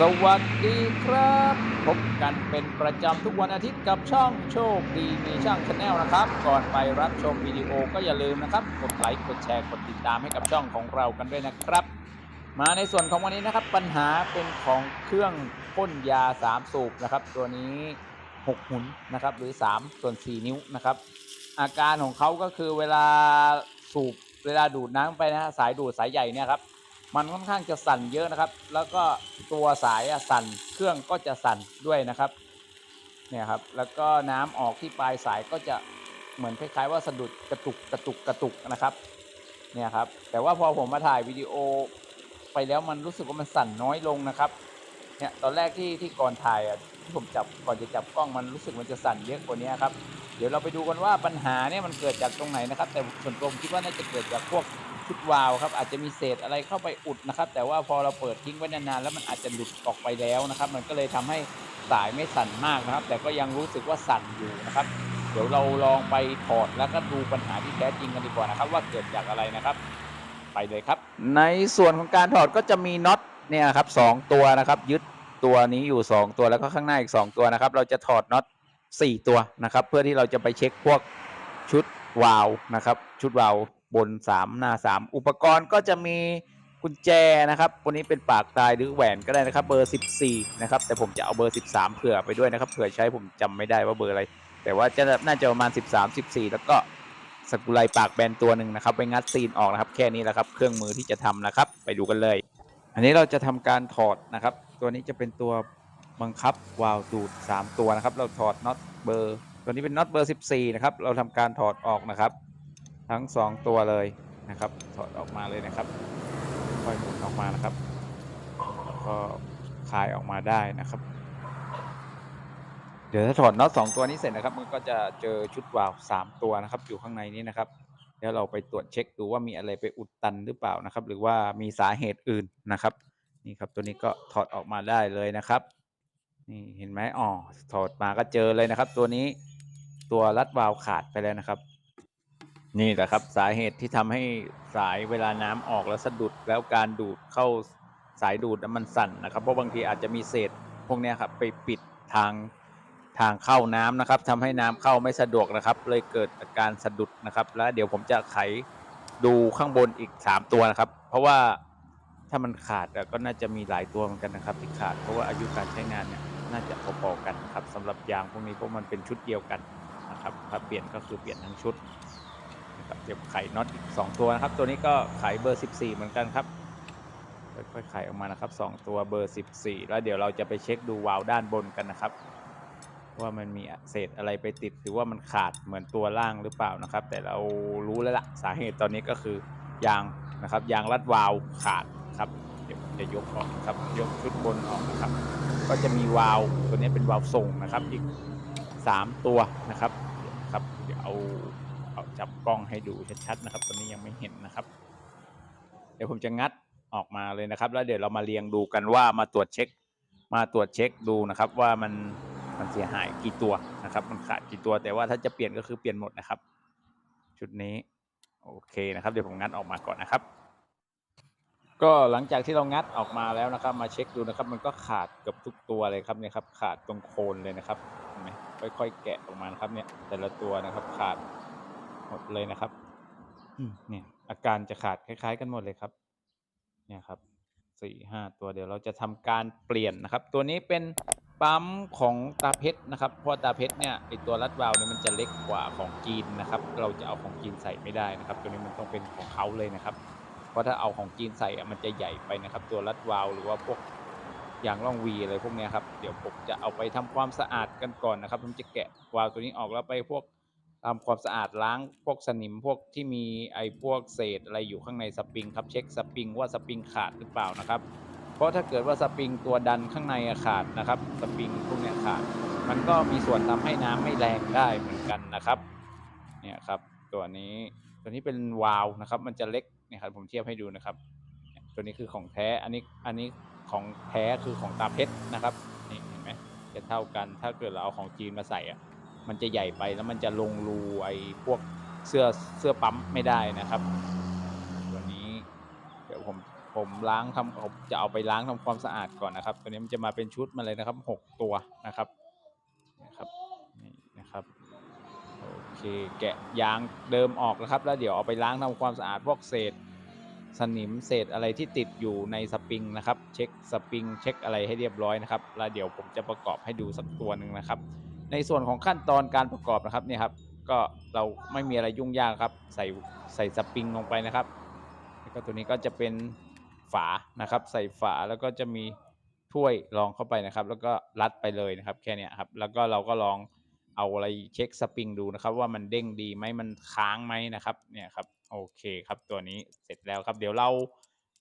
สวัสดีครับ พบกันเป็นประจำทุกวันอาทิตย์กับช่องโชคดีมีช่างชาแนลนะครับ ก่อนไปรับชมวิดีโอก็อย่าลืมนะครับ กดไลค์กดแชร์กดติดตามให้กับช่องของเรากันด้วยนะครับ มาในส่วนของวันนี้นะครับ ปัญหาเป็นของเครื่องพ่นยา 3 สูบนะครับ ตัวนี้ 6 หุนนะครับ หรือ 3 ส่วน 4 นิ้วนะครับ อาการของเขาก็คือเวลาสูบเวลาดูดน้ำไปนะฮะสายดูดสายใหญ่เนี่ยครับ มันค่อนข้างจะสั่นเยอะนะครับ แล้วก็ตัวสายสั่นเครื่องก็จะสั่นด้วยนะครับเนี่ยครับแล้วก็น้ำออกที่ปลายสายก็จะเหมือนคล้ายๆ ว่าสะดุดกระตุกกระตุกกระตุกนะครับเนี่ยครับแต่ว่าพอผมมาถ่ายวิดีโอไปแล้วมันรู้สึกว่ามันสั่นน้อยลงนะครับเนี่ยตอนแรกที่ที่ก่อนถ่ายอะที่ผมจับก่อนจะจับกล้องมันรู้สึกมันจะสั่นเยอะกว่านี้ครับเดี๋ยวเราไปดูกันว่าปัญหาเนี่ยมันเกิดจากตรงไหนนะครับ แต่ส่วนตัวผมคิดว่าน่าจะเกิดจากพวก ชุดวาล์วครับอาจจะมีเศษอะไรเข้าไปอุดนะครับ แต่ว่าพอเราเปิดทิ้งไว้นานๆแล้วมันอาจจะหลุดออกไปแล้วนะครับ มันก็เลยทำให้สายไม่สั่นมากนะครับ แต่ก็ยังรู้สึกว่าสั่นอยู่นะครับ เดี๋ยวเราลองไปถอดแล้วก็ดูปัญหาที่แท้จริงกันดีกว่านะครับ ว่าเกิดจากอะไรนะครับ ไปเลยครับ ในส่วนของการถอดก็จะมีน็อตเนี่ยครับสองตัวนะครับ ยึดตัวนี้อยู่ 2 ตัวแล้วก็ข้างหน้าอีก 2 ตัวนะครับ เราจะถอดน็อต4ตัวนะครับ เพื่อที่เราจะไปเช็คพวกชุดวาล์วนะครับ ชุดวาล์ว บน3หน้า3อุปกรณ์ก็จะมีกุญแจนะครับตัวนี้เป็นปากตายหรือแหวนก็ได้นะครับเบอร์ 14 นะครับ แต่ผมจะเอาเบอร์ 13 เผื่อไปด้วยนะครับเผื่อใช้ผมจำไม่ได้ว่าเบอร์อะไร แต่ว่าจะน่าจะประมาณ 13 14 แล้วก็สกรูไลปากแบนตัวหนึ่งนะครับไปงัดซีนออกนะครับ แค่นี้แหละครับ เครื่องมือที่จะทำนะครับ ไปดูกันเลย อันนี้เราจะทำการถอดนะครับ ตัวนี้จะเป็นตัวบังคับวาล์วดูด 3 ตัวนะครับ เราถอดน็อตเบอร์ ตัวนี้เป็นน็อตเบอร์ 14 นะครับ เราทำการถอดออกนะครับ ทั้ง 2 ตัวเลยนะครับ ถอดออกมาเลยนะครับ ค่อยหมุนออกมานะครับ ก็คลายออกมาได้นะครับ เดี๋ยวถ้าถอดน็อตสองตัวนี้เสร็จนะครับ มันก็จะเจอชุดวาล์วสามตัวนะครับ อยู่ข้างในนี้นะครับเดี๋ยวเราไปตรวจเช็คดูว่ามีอะไรไปอุดตันหรือเปล่านะครับ หรือว่ามีสาเหตุอื่นนะครับ นี่ครับตัวนี้ก็ถอดออกมาได้เลยนะครับ นี่เห็นไหมอ๋อถอดมาก็เจอเลยนะครับ ตัวนี้ตัวรัดวาล์วขาดไปแล้วนะครับ นี่แหละครับสาเหตุที่ทำให้สายเวลาน้ำออกแล้วสะดุดแล้วการดูดเข้าสายดูดนั้นมันสั่นนะครับ เพราะบางทีอาจจะมีเศษ พวกเนี้ยครับไปปิดทางทางเข้าน้ำนะครับทำให้น้ำเข้าไม่สะดวกนะครับ เลยเกิดอาการสะดุดนะครับ แล้วเดี๋ยวผมจะไขดูข้างบนอีก 3 ตัวนะครับ เพราะว่าถ้ามันขาดอะก็น่าจะมีหลายตัวเหมือนกันนะครับที่ขาดเพราะว่าอายุการใช้งานเนี่ยน่าจะพอๆกันครับสำหรับยางพวกนี้เพราะมันเป็นชุดเดียวกันนะครับถ้าเปลี่ยนก็คือเปลี่ยนทั้งชุด เดี๋ยวไข่น็อตอีก2ตัวนะครับ ตัวนี้ก็ไขเบอร์ 14 เหมือนกันครับค่อยๆไขออกมานะครับ 2 ตัวเบอร์ 14 แล้วเดี๋ยวเราจะไปเช็คดูวาล์วด้านบนกันนะครับ ว่ามันมีเศษอะไรไปติดหรือว่ามันขาดเหมือนตัวล่างหรือเปล่านะครับ แต่เรารู้แล้วละสาเหตุตอนนี้ก็คือยางนะครับ ยางรัดวาล์วขาดครับ เดี๋ยวจะยกออกนะครับยกชุดบนออกนะครับ ก็จะมีวาล์วตัวนี้เป็นวาล์วส่งนะครับอีก 3 ตัวนะครับครับเดี๋ยวเอา จับกล้องให้ดูชัดๆนะครับ ตอนนี้ยังไม่เห็นนะครับ เดี๋ยวผมจะงัดออกมาเลยนะครับ แล้วเดี๋ยวเรามาเรียงดูกันว่ามาตรวจเช็ค มาตรวจเช็คดูนะครับ ว่ามันมันเสียหายกี่ตัวนะครับ มันขาดกี่ตัว แต่ว่าถ้าจะเปลี่ยนก็คือเปลี่ยนหมดนะครับ ชุดนี้โอเคนะครับ เดี๋ยวผมงัดออกมาก่อนนะครับ ก็หลังจากที่เรางัดออกมาแล้วนะครับ มาเช็คดูนะครับ มันก็ขาดเกือบทุกตัวเลยครับเนี่ยครับ ขาดตรงโคนเลยนะครับเห็นไหมค่อยๆแกะออกมานะครับเนี่ยแต่ละตัวนะครับขาด หมดเลยนะครับอืมเนี่ยอาการจะขาดคล้าย ๆ กันหมดเลยครับ เนี่ยครับสี่ห้าตัวเดี๋ยวเราจะทำการเปลี่ยนนะครับ ตัวนี้เป็นปั๊มของตาเพชรนะครับ เพราะตาเพชรเนี่ยไอตัวรัดวาล์วเนี่ยมันจะเล็กกว่าของจีนนะครับ เราจะเอาของจีนใส่ไม่ได้นะครับ ตัวนี้มันต้องเป็นของเขาเลยนะครับ เพราะถ้าเอาของจีนใส่อะมันจะใหญ่ไปนะครับ ตัวรัดวาล์วหรือว่าพวกยางร่องวีอะไรพวกเนี้ยครับ เดี๋ยวผมจะเอาไปทำความสะอาดกันก่อนนะครับ ผมจะแกะวาล์วตัวนี้ออกแล้วไปพวก ทำความสะอาดล้างพวกสนิมพวกที่มีไอพวกเศษอะไรอยู่ข้างในสปริงครับเช็คสปริงว่าสปริงขาดหรือเปล่านะครับ เพราะถ้าเกิดว่าสปริงตัวดันข้างในขาดนะครับสปริงพวกนี้ขาด มันก็มีส่วนทำให้น้ำไม่แรงได้เหมือนกันนะครับเนี่ยครับตัวนี้ตัวนี้เป็นวาล์วนะครับ มันจะเล็กเนี่ยครับผมเทียบให้ดูนะครับ ตัวนี้คือของแท้อันนี้อันนี้ของแท้คือของตาเพชรนะครับนี่เห็นไหมจะเท่ากันถ้าเกิดเราเอาของจีนมาใส่อะ มันจะใหญ่ไปแล้วมันจะลงรูไอ้พวกเสื้อเสื้อปั๊มไม่ได้นะครับ ตัวนี้เดี๋ยวผมผมล้างทำผมจะเอาไปล้างทำความสะอาดก่อนนะครับ ตัวนี้มันจะมาเป็นชุดมาเลยนะครับหกตัวนะครับนะครับนี่นะครับโอเคแกะยางเดิมออกแล้วครับ แล้วเดี๋ยวเอาไปล้างทำความสะอาดพวกเศษสนิมเศษอะไรที่ติดอยู่ในสปริงนะครับ เช็คสปริงเช็คอะไรให้เรียบร้อยนะครับแล้วเดี๋ยวผมจะประกอบให้ดูสักตัวหนึ่งนะครับ ในส่วนของขั้นตอนการประกอบนะครับเนี่ยครับ ก็เราไม่มีอะไรยุ่งยากครับ ใส่ใส่สปริงลงไปนะครับแล้วก็ตัวนี้ก็จะเป็นฝานะครับ ใส่ฝาแล้วก็จะมีถ้วยรองเข้าไปนะครับ แล้วก็รัดไปเลยนะครับ แค่นี้ครับ แล้วก็เราก็ลองเอาอะไรเช็คสปริงดูนะครับ ว่ามันเด้งดีไหมมันค้างไหมนะครับเนี่ยครับโอเคครับตัวนี้เสร็จแล้วครับ เดี๋ยวเรา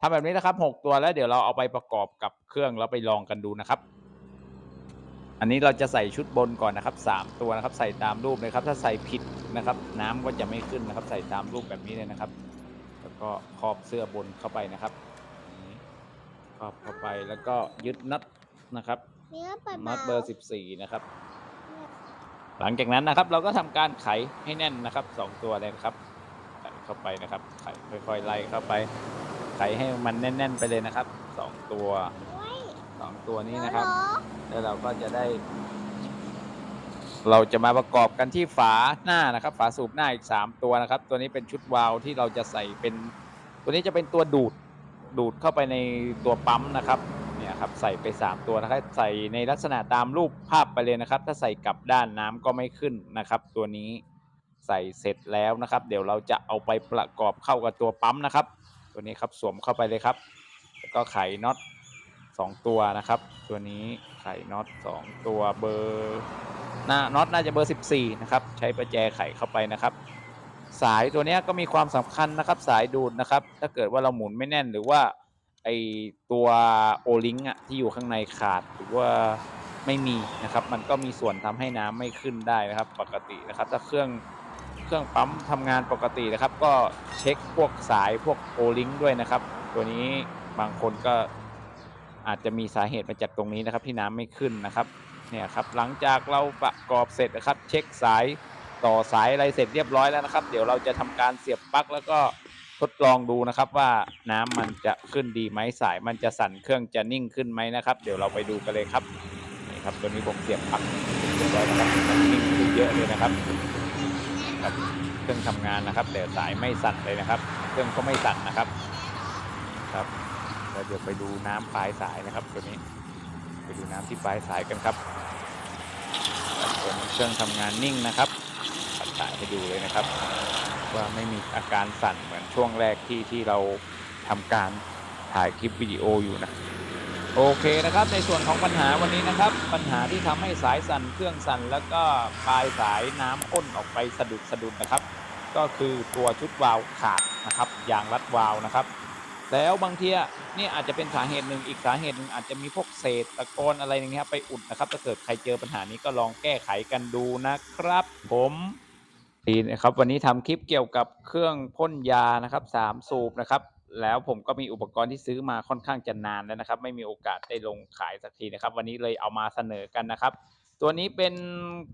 ทำแบบนี้นะครับหกตัวแล้วเดี๋ยวเราเอาไปประกอบกับเครื่องแล้วไปลองกันดูนะครับ อันนี้เราจะใส่ชุดบนก่อนนะครับสามตัวนะครับ ใส่ตามรูปเลยครับ ถ้าใส่ผิดนะครับ น้ำก็จะไม่ขึ้นนะครับ ใส่ตามรูปแบบนี้เลยนะครับ แล้วก็ครอบเสื้อบนเข้าไปนะครับนี่ครอบเข้าไปแล้วก็ยึดน็อตนะครับเนื้อปลาน็อตเบอร์ 14 นะครับ หลังจากนั้นนะครับ เราก็ทำการไขให้แน่นนะครับสองตัวเลยนะครับไขเข้าไปนะครับไขค่อยๆไล่เข้าไป ไขให้มันแน่น ๆ ไปเลยนะครับสองตัวสองตัวนี้นะครับ แล้วเราก็จะได้ เราจะมาประกอบกันที่ฝาหน้านะครับ ฝาสูบหน้าอีก 3 ตัวนะครับ ตัวนี้เป็นชุดวาล์วที่เราจะใส่เป็น ตัวนี้จะเป็นตัวดูดดูดเข้าไปในตัวปั๊มนะครับเนี่ยครับใส่ไป 3 ตัวนะครับใส่ในลักษณะตามรูปภาพไปเลยนะครับ ถ้าใส่กลับด้านน้ำก็ไม่ขึ้นนะครับ ตัวนี้ใส่เสร็จแล้วนะครับ เดี๋ยวเราจะเอาไปประกอบเข้ากับตัวปั๊มนะครับ ตัวนี้ครับสวมเข้าไปเลยครับ แล้วก็ไขน็อตสองตัวนะครับ ตัวนี้ ไขน็อตสองตัวเบอร์หน้าน็อตน่าจะเบอร์ 14 นะครับ ใช้ประแจไขเข้าไปนะครับ สายตัวนี้ก็มีความสำคัญนะครับ สายดูดนะครับ ถ้าเกิดว่าเราหมุนไม่แน่นหรือว่าไอตัวโอลิงอะที่อยู่ข้างในขาดหรือว่าไม่มีนะครับ มันก็มีส่วนทำให้น้ำไม่ขึ้นได้นะครับ ปกตินะครับ ถ้าเครื่องเครื่องปั๊มทำงานปกตินะครับ ก็เช็คพวกสายพวกโอลิงด้วยนะครับ ตัวนี้บางคนก็ อาจจะมีสาเหตุมาจากตรงนี้นะครับที่น้ำไม่ขึ้นนะครับเนี่ยครับหลังจากเราประกอบเสร็จนะครับ เช็คสายต่อสายอะไรเสร็จเรียบร้อยแล้วนะครับ เดี๋ยวเราจะทำการเสียบปลั๊กแล้วก็ทดลองดูนะครับว่าน้ำมันจะขึ้นดีไหมสายมันจะสั่นเครื่องจะนิ่งขึ้นไหมนะครับ เดี๋ยวเราไปดูกันเลยครับนี่ครับตัวนี้ผมเสียบปลั๊กเรียบร้อยนะครับนิ่งขึ้นเยอะเลยนะครับครับเครื่องทำงานนะครับแต่สายไม่สั่นเลยนะครับ เครื่องก็ไม่สั่นนะครับครับ แล้วเดี๋ยวไปดูน้ำปลายสายนะครับ ตัวนี้ ไปดูน้ำที่ปลายสายกันครับตัวเครื่องทำงานนิ่งนะครับตัดสายให้ดูเลยนะครับ ว่าไม่มีอาการสั่นเหมือนช่วงแรกที่ที่เราทำการถ่ายคลิปวิดีโออยู่นะโอเคนะครับ ในส่วนของปัญหาวันนี้นะครับ ปัญหาที่ทำให้สายสั่นเครื่องสั่นแล้วก็ปลายสายน้ำข้นออกไปสะดุดสะดุดนะครับ ก็คือตัวชุดวาล์วขาดนะครับยางรัดวาล์วนะครับ แล้วบางทีนี่อาจจะเป็นสาเหตุหนึ่งอีกสาเหตุหนึ่งอาจจะมีพวกเศษตะกอนอะไรอย่างเงี้ยไปอุดนะครับถ้าเกิดใครเจอปัญหานี้ก็ลองแก้ไขกันดูนะครับ ผมดีนะครับวันนี้ทำคลิปเกี่ยวกับเครื่องพ่นยานะครับสามสูบนะครับแล้วผมก็มีอุปกรณ์ที่ซื้อมาค่อนข้างจะนานแล้วนะครับ ไม่มีโอกาสได้ลงขายสักทีนะครับ วันนี้เลยเอามาเสนอกันนะครับ ตัวนี้เป็น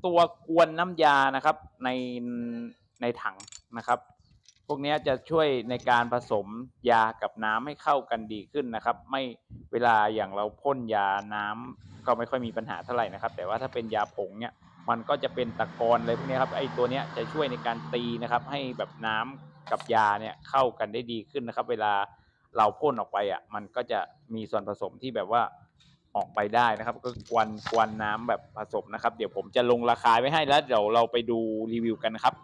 ตัวกวนน้ำยานะครับในในถังนะครับ พวกนี้จะช่วยในการผสมยากับน้ำให้เข้ากันดีขึ้นนะครับ ไม่เวลาอย่างเราพ่นยาน้ำก็ไม่ค่อยมีปัญหาเท่าไหร่นะครับ แต่ว่าถ้าเป็นยาผงเนี่ยมันก็จะเป็นตะกอนเลยพวกนี้ครับไอ้ตัวเนี้ยจะช่วยในการตีนะครับ ให้แบบน้ำกับยาเนี่ยเข้ากันได้ดีขึ้นนะครับ เวลาเราพ่นออกไปอะมันก็จะมีส่วนผสมที่แบบว่าออกไปได้นะครับ ก็กวนกวนน้ำแบบผสมนะครับ เดี๋ยวผมจะลงราคาไว้ให้แล้วเดี๋ยวเราไปดูรีวิวกันนะครับ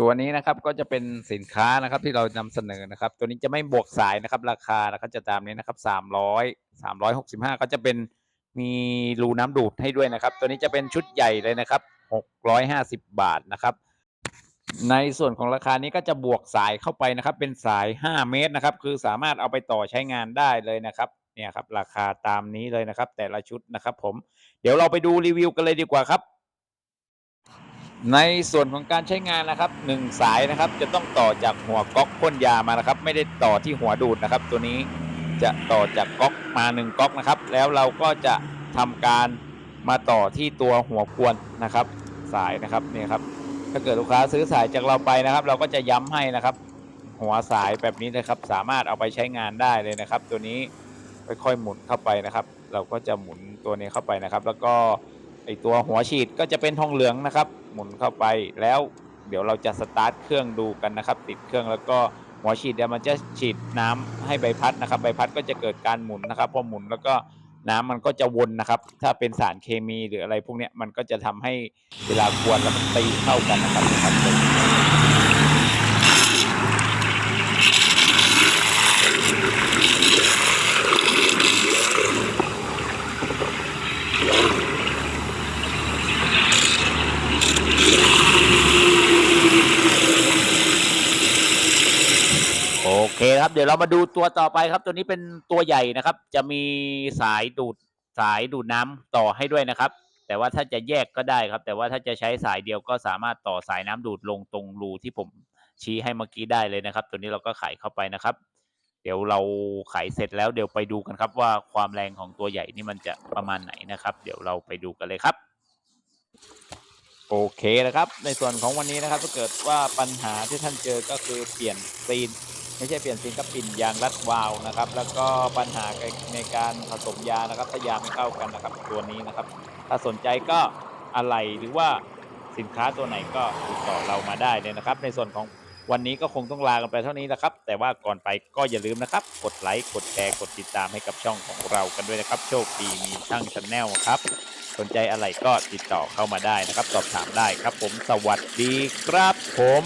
ตัวนี้นะครับก็จะเป็นสินค้านะครับที่เรานำเสนอนะครับ ตัวนี้จะไม่บวกสายนะครับ ราคานะครับจะตามนี้นะครับสามร้อยสามร้อยหกสิบห้าก็จะเป็นมีรูน้ำดูดให้ด้วยนะครับ ตัวนี้จะเป็นชุดใหญ่เลยนะครับหกร้อยห้าสิบบาทนะครับ ในส่วนของราคานี้ก็จะบวกสายเข้าไปนะครับ เป็นสาย5เมตรนะครับ คือสามารถเอาไปต่อใช้งานได้เลยนะครับเนี่ยครับราคาตามนี้เลยนะครับ แต่ละชุดนะครับ ผมเดี๋ยวเราไปดูรีวิวกันเลยดีกว่าครับ ในส่วนของการใช้งานนะครับหนึ่งสายนะครับจะต้องต่อจากหัวก๊อกพ่นยามานะครับ ไม่ได้ต่อที่หัวดูดนะครับ ตัวนี้จะต่อจากก๊อกมาหนึ่งก๊อกนะครับ แล้วเราก็จะทำการมาต่อที่ตัวหัวกวนนะครับ สายนะครับนี่ครับ ถ้าเกิดลูกค้าซื้อสายจากเราไปนะครับ เราก็จะย้ำให้นะครับ หัวสายแบบนี้นะครับ สามารถเอาไปใช้งานได้เลยนะครับ ตัวนี้ค่อยๆหมุนเข้าไปนะครับ เราก็จะหมุนตัวนี้เข้าไปนะครับ แล้วก็ ไอตัวหัวฉีดก็จะเป็นทองเหลืองนะครับ หมุนเข้าไปแล้วเดี๋ยวเราจะสตาร์ทเครื่องดูกันนะครับ ติดเครื่องแล้วก็หัวฉีดเดี๋ยวมันจะฉีดน้ำให้ใบพัดนะครับ ใบพัดก็จะเกิดการหมุนนะครับพอหมุนแล้วก็น้ำมันก็จะวนนะครับ ถ้าเป็นสารเคมีหรืออะไรพวกนี้มันก็จะทำให้เวลากวนแล้วมันตีเข้ากันนะครับครับผม โอ เคครับเดี๋ยวเรามาดูตัวต่อไปครับ ตัวนี้เป็นตัวใหญ่นะครับ จะมีสายดูดสายดูดน้ำต่อให้ด้วยนะครับ แต่ว่าถ้าจะแยกก็ได้ครับ แต่ว่าถ้าจะใช้สายเดียวก็สามารถต่อสายน้ำดูดลงตรงรูที่ผมชี้ให้เมื่อกี้ได้เลยนะครับ ตัวนี้เราก็ไขเข้าไปนะครับ เดี๋ยวเราไขเสร็จแล้วเดี๋ยวไปดูกันครับ ว่าความแรงของตัวใหญ่นี่มันจะประมาณไหนนะครับ เดี๋ยวเราไปดูกันเลยครับโอเคนะครับ ในส่วนของวันนี้นะครับถ้าเกิดว่าปัญหาที่ท่านเจอก็คือเปลี่ยนซีน ไม่ใช่เปลี่ยนซีนก็ปิ่นยางรัดวาวนะครับ แล้วก็ปัญหาในการผสมยานะครับถ้ายาไม่เข้ากันนะครับตัวนี้นะครับ ถ้าสนใจก็อะไรหรือว่าสินค้าตัวไหนก็ติดต่อเรามาได้เลยนะครับ ในส่วนของวันนี้ก็คงต้องลากันไปเท่านี้นะครับ แต่ว่าก่อนไปก็อย่าลืมนะครับ กดไลค์กดแชร์กดติดตามให้กับช่องของเรากันด้วยนะครับ โชคดีมีช่างชาแนลครับ สนใจอะไรก็ติดต่อเข้ามาได้นะครับ สอบถามได้ครับ ผมสวัสดีครับผม